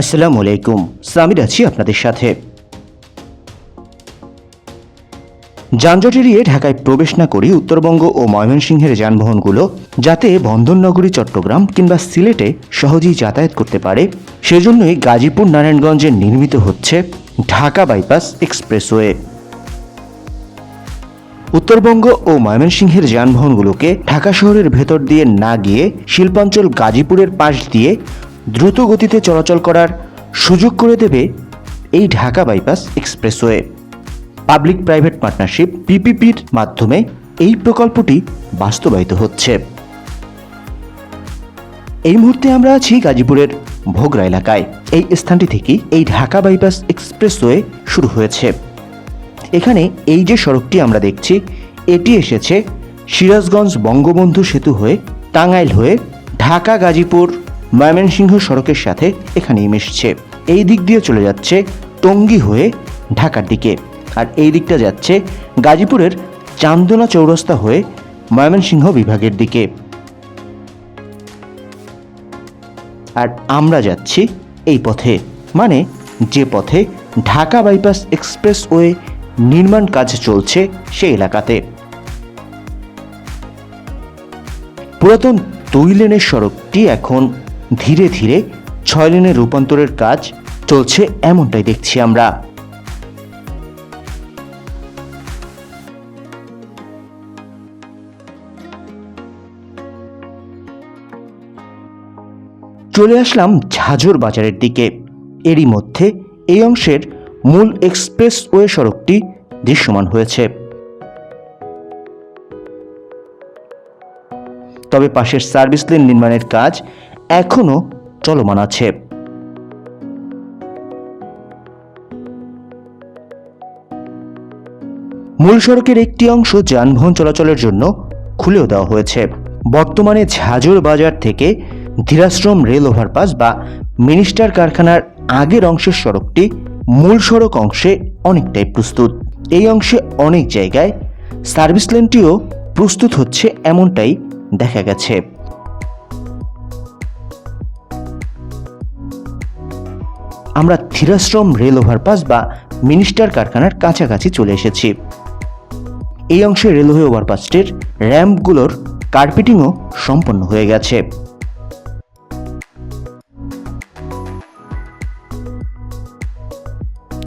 আসসালামু আলাইকুম সামির আছি আপনাদের সাথে। যানজট এড়িয়ে ঢাকায় প্রবেশ না করি উত্তরবঙ্গ ও ময়মনসিংহের যানবাহনগুলো যাতে বন্দরনগরী, চট্টগ্রাম কিংবা সিলেটে সহজেই যাতায়াত করতে পারে, সেজন্যই গাজীপুর, নারায়ণগঞ্জে নির্মিত হচ্ছে ঢাকা বাইপাস এক্সপ্রেসওয়ে। উত্তরবঙ্গ ও ময়মনসিংহের যানবাহনগুলোকে ঢাকা শহরের ভেতর দিয়ে না গিয়ে শিল্পাঞ্চল গাজীপুরের পাশ দিয়ে দ্রুত গতিতে চলাচল করার সুযোগ করে দেবে এই Dhaka bypass expressway. Public private partnership পিপিপির মাধ্যমে এই প্রকল্পটি বাস্তবায়িত হচ্ছে। এই মুহূর্তে আমরা আছি গাজীপুরের ভোগরা এলাকায়। এই স্থানটি থেকেই এই ঢাকা বাইপাস এক্সপ্রেসওয়ে শুরু হয়েছে। এখানে এই যে সড়কটি আমরা দেখছি, এটি এসেছে সিরাজগঞ্জ বঙ্গবন্ধু সেতু হয়ে টাঙ্গাইল হয়ে ঢাকা গাজীপুর ময়মনসিংহ সড়কের সাথে এখানেই মিশছে। এই দিক দিয়ে চলে যাচ্ছে টঙ্গী হয়ে ঢাকার দিকে। আর এই দিকটা যাচ্ছে গাজীপুরের চান্দনা চৌরাস্তা হয়ে ময়মনসিংহ বিভাগের দিকে। আর আমরা যাচ্ছি এই পথে। মানে যে পথে ঢাকা বাইপাস এক্সপ্রেসওয়ে নির্মাণ কাজ চলছে সেই এলাকাতে। পুরাতন দুই লেনের সড়কটি এখন ধীরে ধীরে ছয় লেনে রূপান্তরের কাজ চলছে এমনটাই দেখছি আমরা। চলে আসলাম ঝাজর বাজারের দিকে। এরই মধ্যে এই অংশের মূল এক্সপ্রেসওয়ে সড়কটি দৃশ্যমান হয়েছে। তবে পাশের সার্ভিস লেন নির্মাণের কাজ এখনও চলমান আছে। মূল সড়কের একটি অংশ যানবাহন চলাচলের জন্য খুলেও দেওয়া হয়েছে। বর্তমানে ঝাজর বাজার থেকে ধীরাশ্রম রেল ওভারপাস বা মিনিস্টার কারখানার আগের অংশের সড়কটি মূল সড়ক অংশে অনেকটাই প্রস্তুত। এই অংশে অনেক জায়গায় সার্ভিস লেনটিও প্রস্তুত হচ্ছে এমনটাই দেখা গেছে। আমরা ধীরাশ্রম রেল ওভারপাস বা মিনিস্টার কারখানার কাছাকাছি চলে এসেছি। এই অংশে রেলওয়ে ওভারপাসটির র্যাম্পগুলোর কার্পেটিংও সম্পন্ন হয়ে গেছে।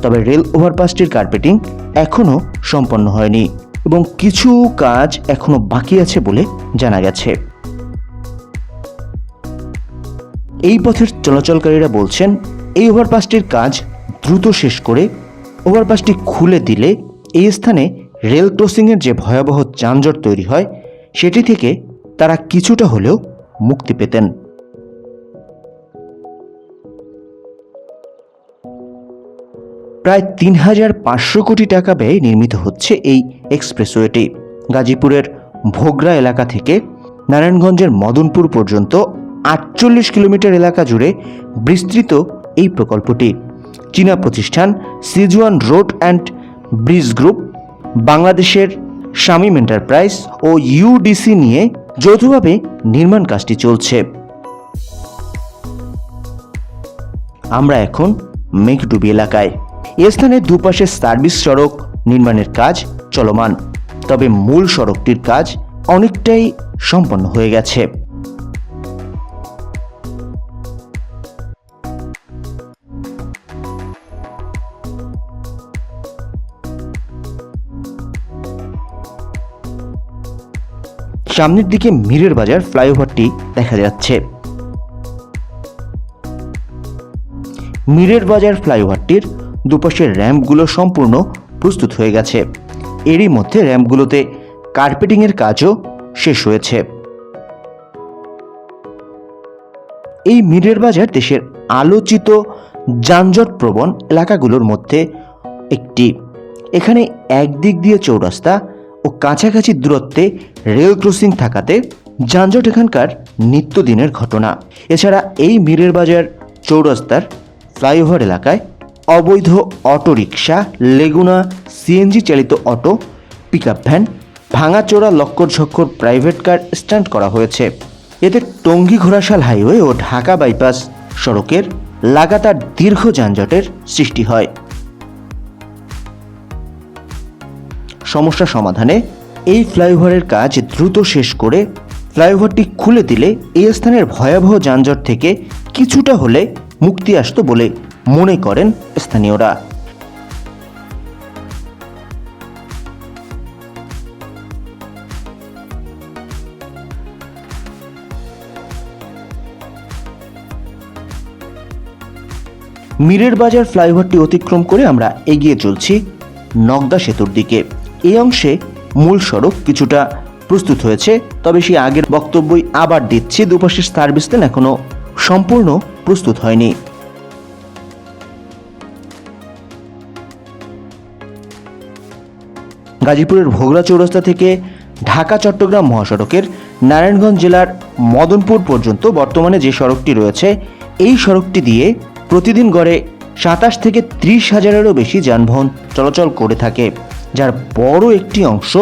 তবে রেল ওভারপাসটির কার্পেটিং এখনও সম্পন্ন হয়নি এবং কিছু কাজ এখনও বাকি আছে বলে জানা গেছে। এই পথের চলাচলকারীরা বলছেন এই ওভারপাসটির কাজ দ্রুত শেষ করে ওভারপাসটি খুলে দিলে এই স্থানে রেল ক্রসিংয়ের যে ভয়াবহ যানজট তৈরি হয়, সেটি থেকে তারা কিছুটা হলেও মুক্তি পেতেন। প্রায় তিন হাজার পাঁচশো কোটি টাকা ব্যয়ে নির্মিত হচ্ছে এই এক্সপ্রেসওয়েটি গাজীপুরের ভোগরা এলাকা থেকে নারায়ণগঞ্জের মদনপুর পর্যন্ত আটচল্লিশ কিলোমিটার এলাকা জুড়ে বিস্তৃত এই প্রকল্পটি। চীনা প্রতিষ্ঠান Sichuan road and bridge group বাংলাদেশের শামীম এন্টারপ্রাইজ ও ইউডিসি নিয়ে যৌথভাবে নির্মাণ কাজটি চলছে। আমরা এখন মেঘডুবি এলাকায়। এ স্থানে দুপাশে সার্ভিস সড়ক নির্মাণের কাজ চলমান। তবে মূল সড়কটির কাজ অনেকটাই সম্পন্ন হয়ে গেছে। সামনের দিকে মিরের বাজার ফ্লাইওভারটি দেখা যাচ্ছে। মিরের বাজার ফ্লাইওভারটির দুপাশের র্যাম্পগুলো সম্পূর্ণ প্রস্তুত হয়ে গেছে। এরই মধ্যে র্যাম্পগুলোতে কার্পেটিংয়ের কাজও শেষ হয়েছে। এই মিরের বাজার দেশের আলোচিত যানজট প্রবণ এলাকাগুলোর মধ্যে একটি। এখানে একদিক দিয়ে চৌরাস্তা ও কাছাকাছি দূরত্বে রেল ক্রসিং থাকাতে যানজট এখানকার নিত্যদিনের ঘটনা। এছাড়া এই মিরের বাজার চৌরাস্তার ফ্লাইওভার এলাকায় অবৈধ অটোরিকশা, লেগুনা, সিএনজি চালিত অটো, পিকআপ ভ্যান, ভাঙাচোরা, লক্কর ঝক্কর, প্রাইভেট কার স্ট্যান্ড করা হয়েছে। এতে টঙ্গী ঘোড়াশাল হাইওয়ে ও ঢাকা বাইপাস সড়কের লাগাতার দীর্ঘ যানজটের সৃষ্টি হয়। সমস্যা সমাধানে এই ফ্লাইওভারের কাজ দ্রুত শেষ করে ফ্লাইওভারটি খুলে দিলে এই স্থানের ভয়াবহ যানজট থেকে কিছুটা হলে মুক্তি আসতো বলে মনে করেন স্থানীয়রা। মীরের বাজার ফ্লাইওভারটি অতিক্রম করে আমরা এগিয়ে চলছি নগদা সেতুর দিকে। এই অংশে মূল সড়ক কিছুটা প্রস্তুত হয়েছে, তবে সেই আগের বক্তব্যই আবার দিচ্ছি, দুপাশের সার্ভিস লেন এখনও সম্পূর্ণ প্রস্তুত হয়নি। গাজীপুরের ভোগড়া চৌরাস্তা থেকে ঢাকা, চট্টগ্রাম মহাসড়কের নারায়ণগঞ্জ জেলার মদনপুর পর্যন্ত বর্তমানে যে সড়কটি রয়েছে, এই সড়কটি দিয়ে প্রতিদিন গড়ে সাতাশ থেকে ত্রিশ হাজারেরও বেশি যানবাহন চলাচল করে থাকে। যার বড় একটি অংশ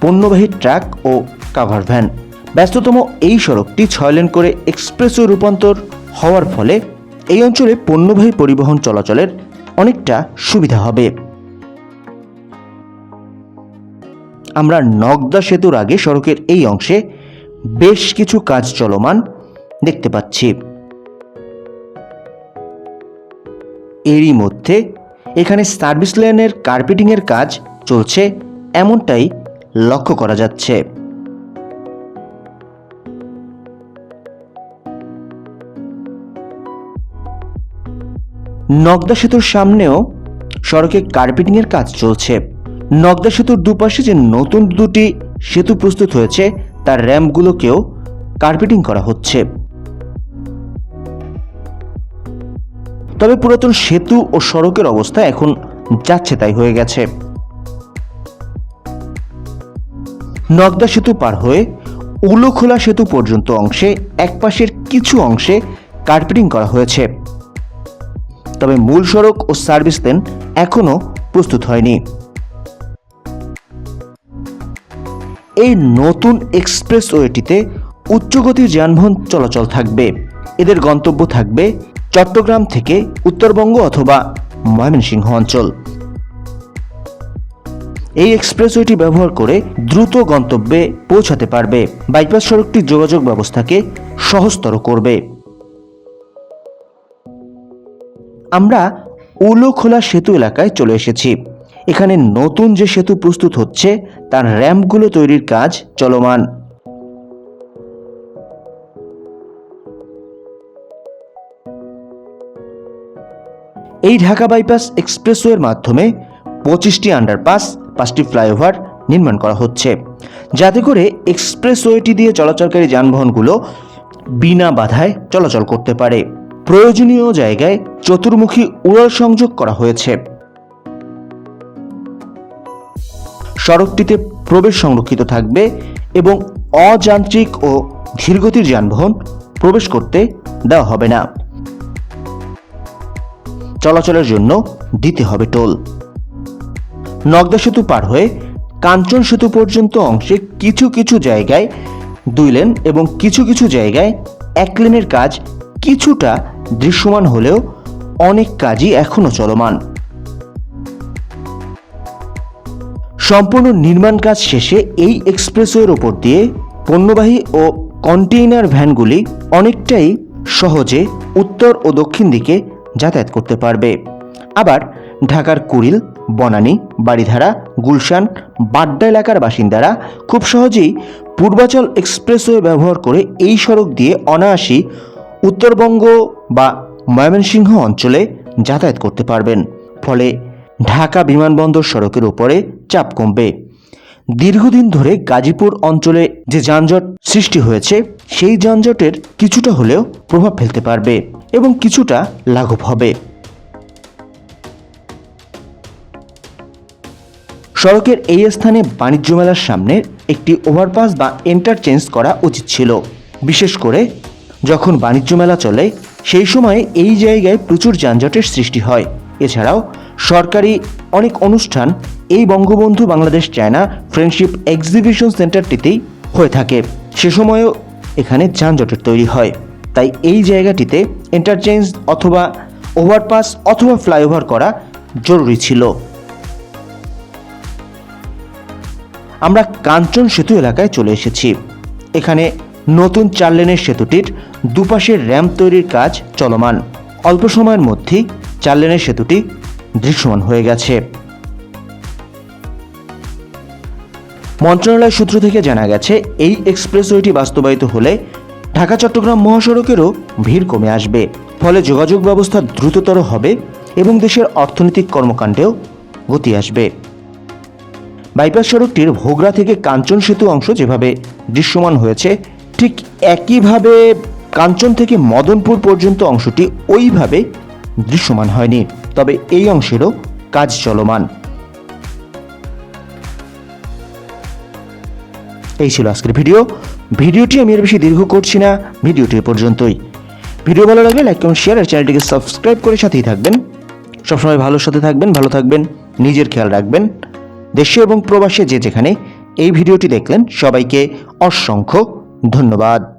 পণ্যবাহী ট্রাক ও কাভার ভ্যান। ব্যস্ততম এই সড়কটি ছয় লেন করে এক্সপ্রেসও রূপান্তর হওয়ার ফলে এই অঞ্চলে পণ্যবাহী পরিবহন চলাচলের অনেকটা সুবিধা হবে। আমরা নগদা সেতুর আগে সড়কের এই অংশে বেশ কিছু কাজ চলমান দেখতে পাচ্ছি। এরই মধ্যে এখানে সার্ভিস লেনের কার্পেটিংয়ের কাজ চলছে, এমনটাই লক্ষ্য করা যাচ্ছে। নগদা সেতুর সামনেও সড়কে কার্পেটিংয়ের কাজ চলছে। নগদা সেতুর দুপাশে যে নতুন দুটি সেতু প্রস্তুত হয়েছে, তার র্যাম্পগুলোকেও কার্পেটিং করা হচ্ছে। তবে পুরাতন সেতু ও সড়কের অবস্থা এখন যাচ্ছে তাই হয়ে গেছে। নগদা সেতু পার হয়ে উলোখোলা সেতু পর্যন্ত অংশে, একপাশের কিছু অংশে কার্পেটিং করা হয়েছে। তবে মূল সড়ক ও সার্ভিস লেন এখনও প্রস্তুত হয়নি। এই নতুন এক্সপ্রেসওয়েটিতে উচ্চগতির যানবাহন চলাচল থাকবে। এদের গন্তব্য থাকবে চট্টগ্রাম থেকে উত্তরবঙ্গ অথবা ময়মনসিংহ অঞ্চল। এই এক্সপ্রেসওয়েটি ব্যবহার করে দ্রুত গন্তব্যে পৌঁছাতে পারবে। বাইপাস সড়কটি যোগাযোগ ব্যবস্থাকে সহজতর করবে। আমরা উলোখোলা সেতু এলাকায় চলে এসেছি। এখানে নতুন যে সেতু প্রস্তুত হচ্ছে, তার র্যাম্পগুলো তৈরির কাজ চলমান। এই ঢাকা বাইপাস এক্সপ্রেসওয়ের মাধ্যমে পঁচিশটি আন্ডারপাস পাঁচটি ফ্লাইওভার নির্মাণ করা হচ্ছে। যাতে করে এক্সপ্রেসওয়েটি দিয়ে চলাচলকারী যানবাহনগুলো বিনা বাধায় চলাচল করতে পারে। প্রয়োজনীয় জায়গায় চতুর্মুখী উড়াল সংযোগ করা হয়েছে। সড়কটিতে প্রবেশ সংরক্ষিত থাকবে এবং অযান্ত্রিক ও ধীরগতির যানবাহন প্রবেশ করতে দেওয়া হবে না। চলাচলের জন্য দিতে হবে টোল। নগদা সেতু পার হয়ে কাঞ্চন সেতু পর্যন্ত অংশে কিছু কিছু জায়গায় দুই লেন এবং কিছু কিছু জায়গায় এক লেনের কাজ কিছুটা দৃশ্যমান হলেও অনেক কাজই এখনও চলমান। সম্পূর্ণ নির্মাণ কাজ শেষে এই এক্সপ্রেসওয়ের ওপর দিয়ে পণ্যবাহী ও কন্টেইনার ভ্যানগুলি অনেকটাই সহজে উত্তর ও দক্ষিণ দিকে যাতায়াত করতে পারবে। আবার ঢাকার কুড়িল বনানী বাড়িধারা গুলশান, বাড্ডা এলাকার বাসিন্দারা খুব সহজেই পূর্বাচল এক্সপ্রেসওয়ে ব্যবহার করে এই সড়ক দিয়ে অনায়াসী উত্তরবঙ্গ বা ময়মনসিংহ অঞ্চলে যাতায়াত করতে পারবেন। ফলে ঢাকা বিমানবন্দর সড়কের উপরে চাপ কমবে। দীর্ঘদিন ধরে গাজীপুর অঞ্চলে যে যানজট সৃষ্টি হয়েছে, সেই যানজটের কিছুটা হলেও প্রভাব ফেলতে পারবে এবং কিছুটা লাঘব হবে। সড়কের এই স্থানে বাণিজ্য মেলার সামনে একটি ওভারপাস বা এন্টারচেঞ্জ করা উচিত ছিল। বিশেষ করে যখন বাণিজ্য মেলা চলে, সেই সময় এই জায়গায় প্রচুর যানজটের সৃষ্টি হয়। এছাড়াও সরকারি অনেক অনুষ্ঠান এই Bangabandhu Bangladesh China friendship exhibition সেন্টারটিতেই হয়ে থাকে। সে সময়ও এখানে যানজটের তৈরি হয়। তাই এই জায়গাটিতে এন্টারচেঞ্জ অথবা ওভারপাস অথবা ফ্লাইওভার করা জরুরি ছিল। আমরা কাঞ্চন সেতু এলাকায় চলে এসেছি। এখানে নতুন চার লেনের সেতুটির দুপাশের র্যাম্প তৈরির কাজ চলমান। অল্প সময়ের মধ্যেই চার লেনের সেতুটি দৃশ্যমান হয়ে গেছে। মন্ত্রণালয় সূত্র থেকে জানা গেছে, এই এক্সপ্রেসওয়েটি বাস্তবায়িত হলে ঢাকা চট্টগ্রাম মহাসড়কেরও ভিড় কমে আসবে। ফলে যোগাযোগ ব্যবস্থা দ্রুততর হবে এবং দেশের অর্থনৈতিক কর্মকাণ্ডেও গতি আসবে। বাইপাস সড়কটির ভোগড়া থেকে কাঞ্চন সেতু অংশ যেভাবে দৃশ্যমান হয়েছে, ঠিক একইভাবে কাঞ্চন থেকে মদনপুর পর্যন্ত অংশটি ওইভাবে দৃশ্যমান হয়নি। তবে এই অংশেরও কাজ চলমান। এই ছিল আজকের ভিডিও। ভিডিওটি আমি আর বেশি দীর্ঘ করছি না। ভিডিওটি পর্যন্তই। ভিডিও ভালো লাগলে লাইক এবং শেয়ার আর চ্যানেলটিকে সাবস্ক্রাইব করে সাথেই থাকবেন। সবসময় ভালোর সাথে থাকবেন, ভালো থাকবেন, নিজের খেয়াল রাখবেন। দেশে এবং প্রবাসে যে যেখানে এই ভিডিওটি দেখলেন সবাইকে অসংখ্য ধন্যবাদ।